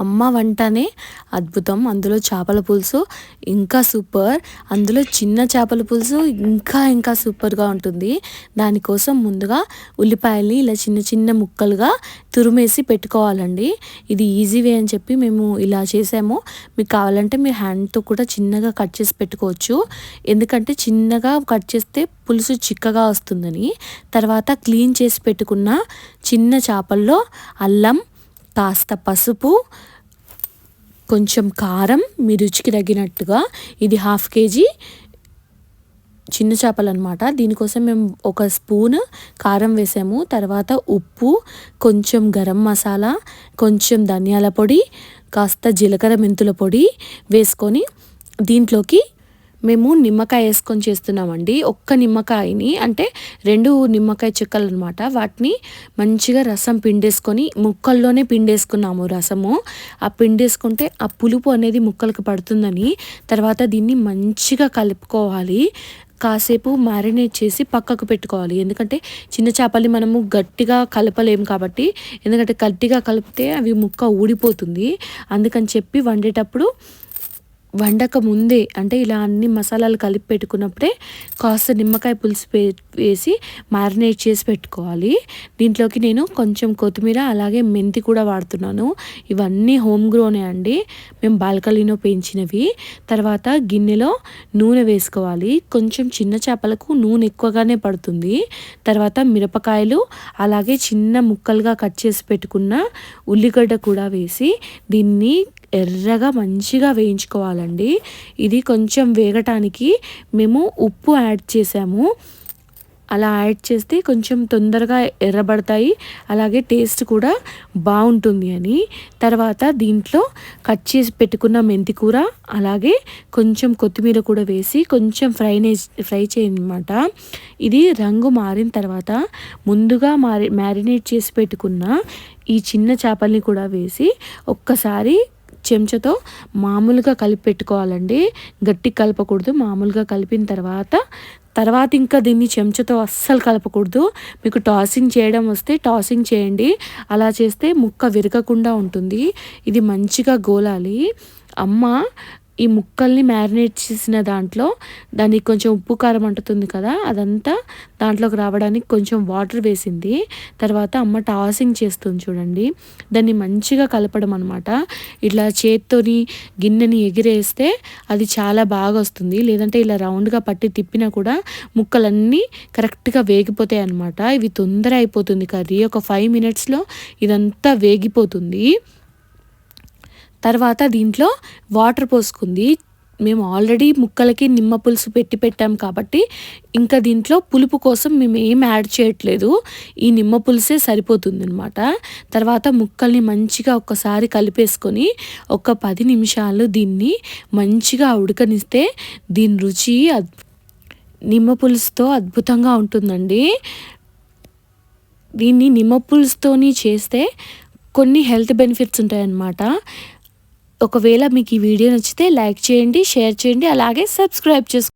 అమ్మ వంటనే అద్భుతం. అందులో చేపల పులుసు ఇంకా సూపర్. అందులో చిన్న చేపల పులుసు ఇంకా ఇంకా సూపర్గా ఉంటుంది. దానికోసం ముందుగా ఉల్లిపాయల్ని ఇలా చిన్న చిన్న ముక్కలుగా తురిమేసి పెట్టుకోవాలండి. ఇది ఈజీ వే అని చెప్పి మేము ఇలా చేసాము. మీకు కావాలంటే మీ హ్యాండ్తో కూడా చిన్నగా కట్ చేసి పెట్టుకోవచ్చు. ఎందుకంటే చిన్నగా కట్ చేస్తే పులుసు చిక్కగా వస్తుందని. తర్వాత క్లీన్ చేసి పెట్టుకున్న చిన్న చేపల్లో అల్లం కాస్త పసుపు కొంచెం కారం మీ రుచికి తగినట్టుగా ఇది హాఫ్ కేజీ చిన్న చేపలు అనమాట దీనికోసం మేము ఒక స్పూన్ కారం వేసాము. తర్వాత ఉప్పు కొంచెం గరం మసాలా కొంచెం ధనియాల పొడి కాస్త జీలకర్ర మెంతుల పొడి వేసుకొని దీంట్లోకి మేము నిమ్మకాయ వేసుకొని చేస్తున్నామండి. ఒక్క నిమ్మకాయని అంటే రెండు నిమ్మకాయ చెక్కలు అనమాట వాటిని మంచిగా రసం పిండేసుకొని ముక్కల్లోనే పిండేసుకున్నాము రసము. ఆ పిండేసుకుంటే ఆ పులుపు అనేది ముక్కలకు పడుతుందని తర్వాత దీన్ని మంచిగా కలుపుకోవాలి. కాసేపు మ్యారినేట్ చేసి పక్కకు పెట్టుకోవాలి. ఎందుకంటే చిన్న చేపల్ని మనము గట్టిగా కలపలేము కాబట్టి ఎందుకంటే గట్టిగా కలిపితే అవి ముక్క ఊడిపోతుంది. అందుకని చెప్పి వండేటప్పుడు వండక ముందే అంటే ఇలా అన్ని మసాలాలు కలిపి పెట్టుకున్నప్పుడే కాస్త నిమ్మకాయ పులుసు వేసి మ్యారినేట్ చేసి పెట్టుకోవాలి. దీంట్లోకి నేను కొంచెం కొత్తిమీర అలాగే మెంతి కూడా వాడుతున్నాను. ఇవన్నీ హోమ్ గ్రోనే అండి. మేము బాల్కనీలో పెంచినవి. తర్వాత గిన్నెలో నూనె వేసుకోవాలి. కొంచెం చిన్న చేపలకు నూనె ఎక్కువగానే పడుతుంది. తర్వాత మిరపకాయలు అలాగే చిన్న ముక్కలుగా కట్ చేసి పెట్టుకున్న ఉల్లిగడ్డ కూడా వేసి దీన్ని ఎర్రగా మంచిగా వేయించుకోవాలండి. ఇది కొంచెం వేగటానికి మేము ఉప్పు యాడ్ చేసాము. అలా యాడ్ చేస్తే కొంచెం తొందరగా ఎర్రబడతాయి. అలాగే టేస్ట్ కూడా బాగుంటుంది అని. తర్వాత దీంట్లో కట్ చేసి పెట్టుకున్న మెంతి కూర అలాగే కొంచెం కొత్తిమీర కూడా వేసి కొంచెం ఫ్రైనే ఫ్రై చేయనమాట. ఇది రంగు మారిన తర్వాత ముందుగా మారి మ్యారినేట్ చేసి పెట్టుకున్న ఈ చిన్న చేపల్ని కూడా వేసి ఒక్కసారి చెంచాతో మామూలుగా కలిపి పెట్టుకోవాలండి. గట్టి కలపకూడదు. మామూలుగా కలిపిన తర్వాత తర్వాత ఇంకా దీన్ని చెంచాతో అస్సలు కలపకూడదు. మీకు టాసింగ్ చేయడం వస్తే టాసింగ్ చేయండి. అలా చేస్తే ముక్క విరగకుండా ఉంటుంది. ఇది మంచిగా గోలాలి. అమ్మ ఈ ముక్కల్ని మ్యారినేట్ చేసిన దాంట్లో దానికి కొంచెం ఉప్పు కారం అంటుతుంది కదా అదంతా దాంట్లోకి రావడానికి కొంచెం వాటర్ వేసింది. తర్వాత అమ్మ టాసింగ్ చేస్తుంది చూడండి. దాన్ని మంచిగా కలపడం అనమాట ఇట్లా చేత్తోని గిన్నెని ఎగిరేస్తే అది చాలా బాగా వస్తుంది. లేదంటే ఇలా రౌండ్గా పట్టి తిప్పినా కూడా ముక్కలన్నీ కరెక్ట్గా వేగిపోతాయి అనమాట ఇవి తొందర అయిపోతుంది కర్రీ. ఒక ఫైవ్ మినిట్స్లో ఇదంతా వేగిపోతుంది. తర్వాత దీంట్లో వాటర్ పోసుకుంది. మేము ఆల్రెడీ ముక్కలకి నిమ్మ పులుసు పెట్టి పెట్టాం కాబట్టి ఇంకా దీంట్లో పులుపు కోసం మేము ఏం యాడ్ చేయట్లేదు. ఈ నిమ్మ పులుసే సరిపోతుంది అనమాట తర్వాత ముక్కల్ని మంచిగా ఒక్కసారి కలిపేసుకొని ఒక పది నిమిషాలు దీన్ని మంచిగా ఉడకనిస్తే దీని రుచి నిమ్మ పులుసుతో అద్భుతంగా ఉంటుందండి. దీన్ని నిమ్మ పులుసుతోని చేస్తే కొన్ని హెల్త్ బెనిఫిట్స్ ఉంటాయన్నమాట. ఒకవేళ మీకు ఈ వీడియో నచ్చితే లైక్ చేయండి షేర్ చేయండి అలాగే సబ్స్క్రైబ్ చేసుకోండి.